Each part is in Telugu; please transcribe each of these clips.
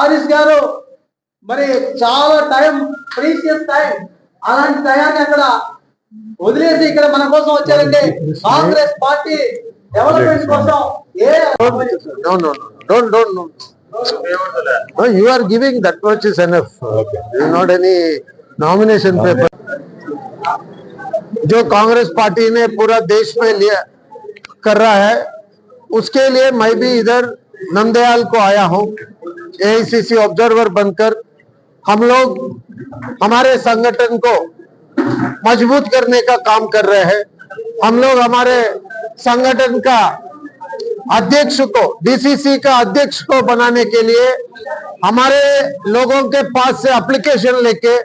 ఆరిష్ గారు మరి చాలా టైం ప్రీషియస్ టైం. అలాంటి టయాన్ని అక్కడ వదిలేసి ఇక్కడ మన కోసం వచ్చారంటే కాంగ్రెస్ పార్టీ డెవలప్మెంట్ కోసం ఏ No, you are giving that much is enough. Okay. There is not any nomination paper. जो कांग्रेस पार्टी ने पूरा देश में लिया कर रहा है उसके लिए मैं भी इधर नंदयाल को आया हूँ एआईसीसी ऑब्जर्वर बनकर हम लोग हमारे संगठन को मज़बूत करने का काम कर रहे हैं हम लोग हमारे संगठन का अध्यक्ष को डीसीसी का अध्यक्ष को बनाने के लिए हमारे लोगों के पास से एप्लीकेशन लेके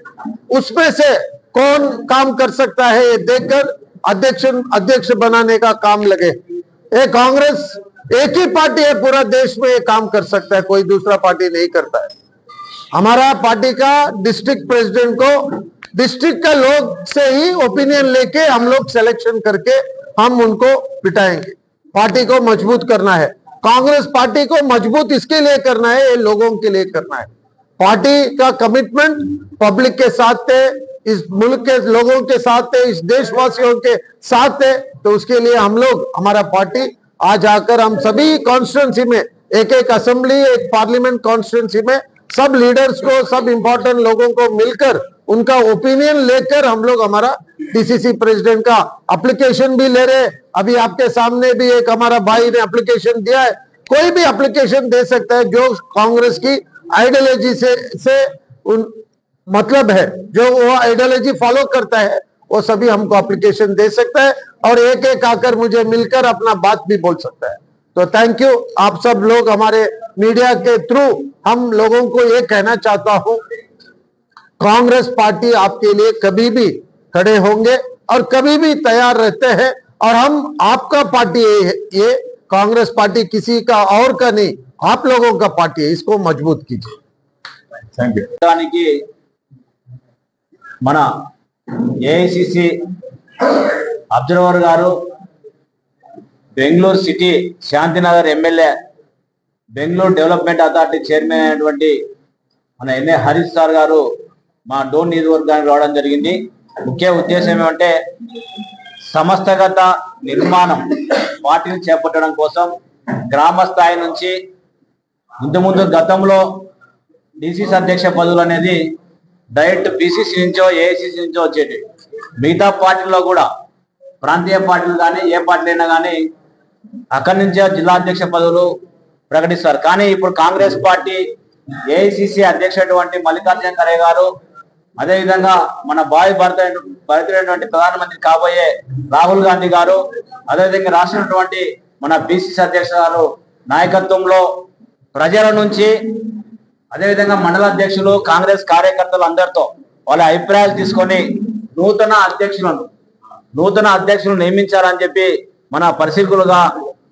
उसमें से कौन काम कर सकता है ये देखकर अध्यक्ष अध्यक्ष बनाने का काम लगे। ये कांग्रेस एक ही पार्टी है, पूरा देश में ये काम कर सकता है, कोई दूसरा पार्टी नहीं करता है। हमारा पार्टी का डिस्ट्रिक्ट प्रेसिडेंट को डिस्ट्रिक्ट का लोग से ही ओपिनियन लेके हम लोग सिलेक्शन करके हम उनको बिठाएँगे पार्टी को मज़बूत करना है। कांग्रेस पार्टी को मज़बूत इसके लिए करना है, ये लोगों के लिए करना है। पार्टी का कमिटमेंट पब्लिक के साथ है, इस मुल्क के लोगों के साथ है, इस देशवासियों के साथ है तो उसके लिए हम लोग, हमारा पार्टी, आज आकर हम सभी कॉन्स्टिट्यूंसी में एक एक असेंबली एक पार्लियामेंट कॉन्स्टिट्यूंसी में, सब लीडर्स को, सब इंपॉर्टेंट लोगों को मिलकर उनका ओपिनियन लेकर हम लोग हमारा डीसीसी प्रेसिडेंट का एप्लीकेशन भी ले रहे अभी आपके सामने भी एक हमारा भाई ने एप्लीकेशन दिया है। कोई भी एप्लीकेशन दे सकता है, जो कांग्रेस की आइडियोलॉजी से से उन मतलब है, जो वो आइडियोलॉजी फॉलो करता है, वो सभी हमको एप्लीकेशन दे सकता है और एक एक आकर मुझे मिलकर अपना बात भी बोल सकता है। तो थैंक यू आप सब लोग हमारे मीडिया के थ्रू हम लोगों को ये कहना चाहता हूँ कांग्रेस पार्टी आपके लिए कभी भी खड़े होंगे और कभी भी तैयार रहते हैं और हम आपका पार्टी ये है ये कांग्रेस पार्टी किसी का और का नहीं आप लोगों का पार्टी है इसको मजबूत कीजिए థ్యాంక్ యూ దానికి మన ఏఐసిసి అబ్జర్వర్ గారు Bengaluru city Shantinagar MLA Bengaluru development authority chairman అయినటువంటి మన ఎన్ఏ హరీష్ సార్ గారు మా డోన్ నియోజకవర్గానికి రావడం జరిగింది. ముఖ్య ఉద్దేశం ఏమంటే సమస్తగత నిర్మాణం పార్టీని చేపట్టడం కోసం గ్రామ స్థాయి నుంచి ఇంతకుముందు ముందు గతంలో డిసిసి అధ్యక్ష పదవులు అనేది డైరెక్ట్ బీసీసీ నుంచో ఏఐసిసి నుంచో వచ్చేటి మిగతా పార్టీల్లో కూడా ప్రాంతీయ పార్టీలు కానీ ఏ పార్టీ అయినా కానీ అక్కడి నుంచే జిల్లా అధ్యక్ష పదవులు ప్రకటిస్తారు. కానీ ఇప్పుడు కాంగ్రెస్ పార్టీ ఏఐసిసి అధ్యక్షుడు మల్లికార్జున ఖరే గారు అదేవిధంగా మన భావి భర్త భరతుడైనటువంటి ప్రధానమంత్రి కాబోయే రాహుల్ గాంధీ గారు అదేవిధంగా రాసినటువంటి మన బీసీసీ అధ్యక్షుడు గారు నాయకత్వంలో ప్రజల నుంచి అదేవిధంగా మండల అధ్యక్షులు కాంగ్రెస్ కార్యకర్తలు అందరితో వాళ్ళ అభిప్రాయాలు తీసుకొని నూతన అధ్యక్షులను నూతన అధ్యక్షులను నియమించాలని చెప్పి మన పరిశీలకులుగా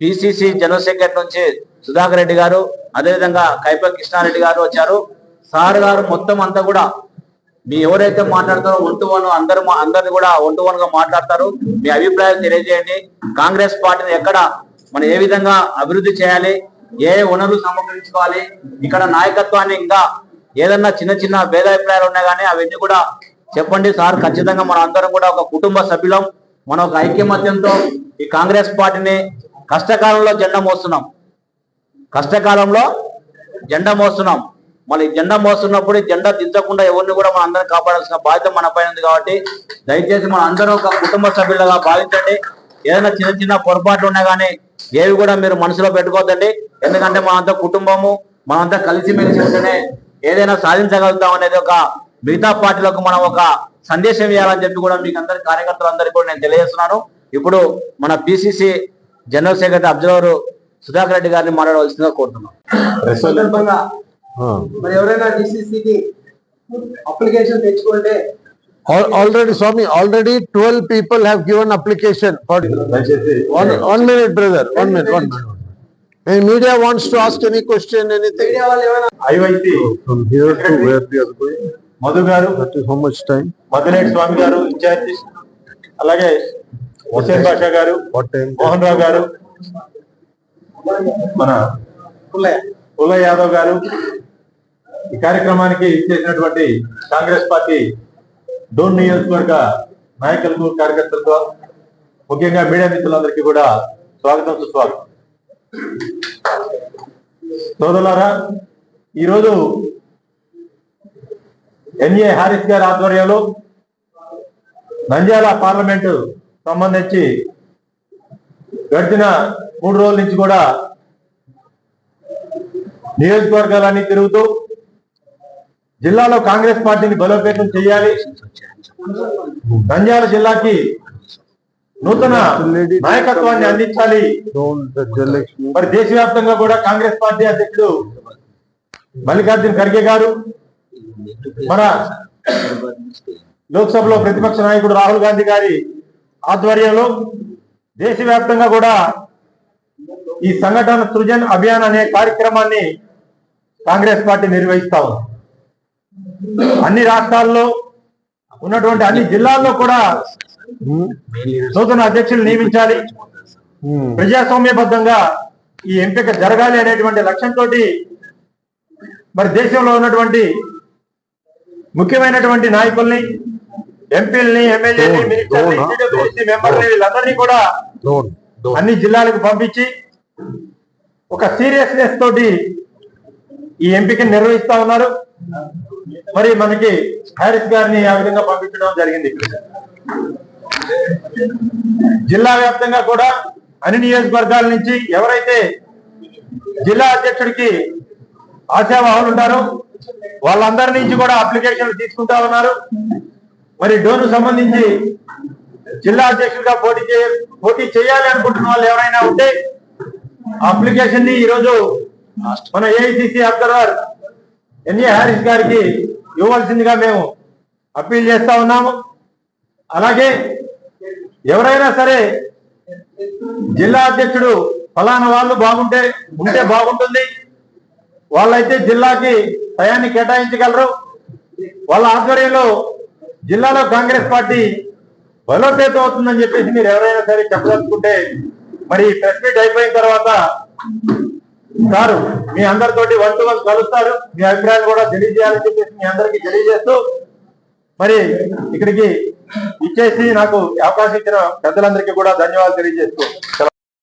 పిసిసి జనరల్ సెక్రటరీ నుంచి సుధాకర్ రెడ్డి గారు అదేవిధంగా కైప కృష్ణారెడ్డి గారు వచ్చారు. సార్ గారు మొత్తం అంతా కూడా మీ ఎవరైతే మాట్లాడతారో ఒంటు వన్ అందరు అందరిని కూడా ఒంటు వన్గా మాట్లాడతారు. మీ అభిప్రాయాలు తెలియజేయండి. కాంగ్రెస్ పార్టీని ఎక్కడ మనం ఏ విధంగా అభివృద్ధి చేయాలి? ఏ వనరులు సమకరించుకోవాలి? ఇక్కడ నాయకత్వాన్ని ఇంకా ఏదన్నా చిన్న చిన్న భేదాభిప్రాయాలు ఉన్నాయి కానీ అవన్నీ కూడా చెప్పండి సార్. ఖచ్చితంగా మనం అందరం కూడా ఒక కుటుంబ సభ్యులం. మనం ఒక ఐక్యమత్యంతో ఈ కాంగ్రెస్ పార్టీని కష్టకాలంలో జెండా మోస్తున్నాం. కష్టకాలంలో జెండా మోస్తున్నాం. మళ్ళీ జెండా మోస్తున్నప్పుడు జెండా దించకుండా ఎవరిని కూడా మన అందరం కాపాడాల్సిన బాధ్యత మన పైన ఉంది కాబట్టి దయచేసి మన అందరం ఒక కుటుంబ సభ్యులుగా భావించండి. ఏదైనా చిన్న చిన్న పొరపాట్లు ఉన్నా కానీ ఏవి కూడా మీరు మనసులో పెట్టుకోవద్దండి. ఎందుకంటే మనంతా కుటుంబము మనంతా కలిసిమెలిసి ఉంటేనే ఏదైనా సాధించగలుగుతాం అనేది ఒక మిగతా పార్టీలకు మనం ఒక సందేశం ఇవ్వాలని చెప్పి కూడా మీకు అందరి కార్యకర్తలందరికీ కూడా నేను తెలియజేస్తున్నాను. ఇప్పుడు మన PCC general secretary observer Sudhakar Reddy గారిని మాట్లాడవలసిందిగా కోరుతున్నాను మరి ఎవరైనా డిసిసిటి అప్లికేషన్ తెచ్చుకోండి already Swami already twelve people have given application one minute brother one minute one minute media wants to ask any question Madhu much time మధురేటి Swami గారు అలాగే గారు మోహన్ రావు గారు. పుల్ల యాదవ్ గారు ఈ కార్యక్రమానికి ఇచ్చేసినటువంటి కాంగ్రెస్ పార్టీ డోన్ నియోజకవర్గ నాయకులకు కార్యకర్తలతో ముఖ్యంగా మీడియా మిత్రులందరికీ కూడా స్వాగతం సుస్వాగతం. సోదరులారా ఈరోజు ఎన్ఏ హారిస్ గారి ఆధ్వర్యంలో నంద్యాల పార్లమెంటు సంబంధించి గడిచిన మూడు రోజుల నుంచి కూడా నియోజకవర్గాలన్నీ తిరుగుతూ జిల్లాలో కాంగ్రెస్ పార్టీని బలోపేతం చేయాలి. నంద్యాల జిల్లాకి నూతన నాయకత్వాన్ని అందించాలి. మరి దేశవ్యాప్తంగా కూడా కాంగ్రెస్ పార్టీ అధ్యక్షుడు మల్లికార్జున్ ఖర్గే గారు మన లోక్సభలో ప్రతిపక్ష నాయకుడు రాహుల్ గాంధీ గారి ఆధ్వర్యంలో దేశవ్యాప్తంగా కూడా ఈ సంఘటన సృజన్ అభియాన్ అనే కార్యక్రమాన్ని కాంగ్రెస్ పార్టీ నిర్వహిస్తా ఉంది అన్ని రాష్ట్రాల్లో ఉన్నటువంటి అన్ని జిల్లాల్లో కూడా నూతన అధ్యక్షులు నియమించాలి. ప్రజాస్వామ్యబద్ధంగా ఈ ఎంపిక జరగాలి అనేటువంటి లక్ష్యంతో మరి దేశంలో ఉన్నటువంటి ముఖ్యమైనటువంటి నాయకుల్ని ఎంపీలని ఎమ్మెల్యేని మెంబర్ని వీళ్ళందరినీ కూడా. అన్ని జిల్లాలకు పంపించి ఒక సీరియస్నెస్ తోటి ఈ ఎంపికను నిర్వహిస్తా ఉన్నారు. మరి మనకి హారిస్ గారిని ఆ విధంగా పంపించడం జరిగింది జిల్లా వ్యాప్తంగా కూడా అన్ని నియోజకవర్గాల నుంచి ఎవరైతే జిల్లా అధ్యక్షుడికి ఆశావాహులు ఉంటారో వాళ్ళందరి నుంచి కూడా అప్లికేషన్లు తీసుకుంటా ఉన్నారు. మరి డోను సంబంధించి జిల్లా అధ్యక్షుడిగా పోటీ చేయ పోటీ చేయాలి అనుకుంటున్న వాళ్ళు ఎవరైనా ఉంటే అప్లికేషన్ని ఈరోజు మన ఏఐసిసి అబ్జర్వర్ ఎన్ఏ హారిస్ గారికి ఇవ్వాల్సిందిగా మేము అప్పీల్ చేస్తా ఉన్నాము. అలాగే ఎవరైనా సరే జిల్లా అధ్యక్షుడు ఫలానా వాళ్ళు బాగుంటే ఉంటే బాగుంటుంది. వాళ్ళైతే జిల్లాకి టయాన్ని కేటాయించగలరు. వాళ్ళ ఆధ్వర్యంలో జిల్లాలో కాంగ్రెస్ పార్టీ బలోపేతం అవుతుందని చెప్పేసి మీరు ఎవరైనా సరే చెప్పదలుచుకుంటే మరి ప్రెస్ మీట్ అయిపోయిన తర్వాత సారు మీ అందరితోటి వన్ టు వన్ కలుస్తారు. మీ అభిప్రాయాలు కూడా తెలియజేయాలని చెప్పేసి మీ అందరికీ తెలియజేస్తూ మరి ఇక్కడికి ఇచ్చేసి నాకు అవకాశం ఇచ్చిన పెద్దలందరికీ కూడా ధన్యవాదాలు తెలియజేస్తూ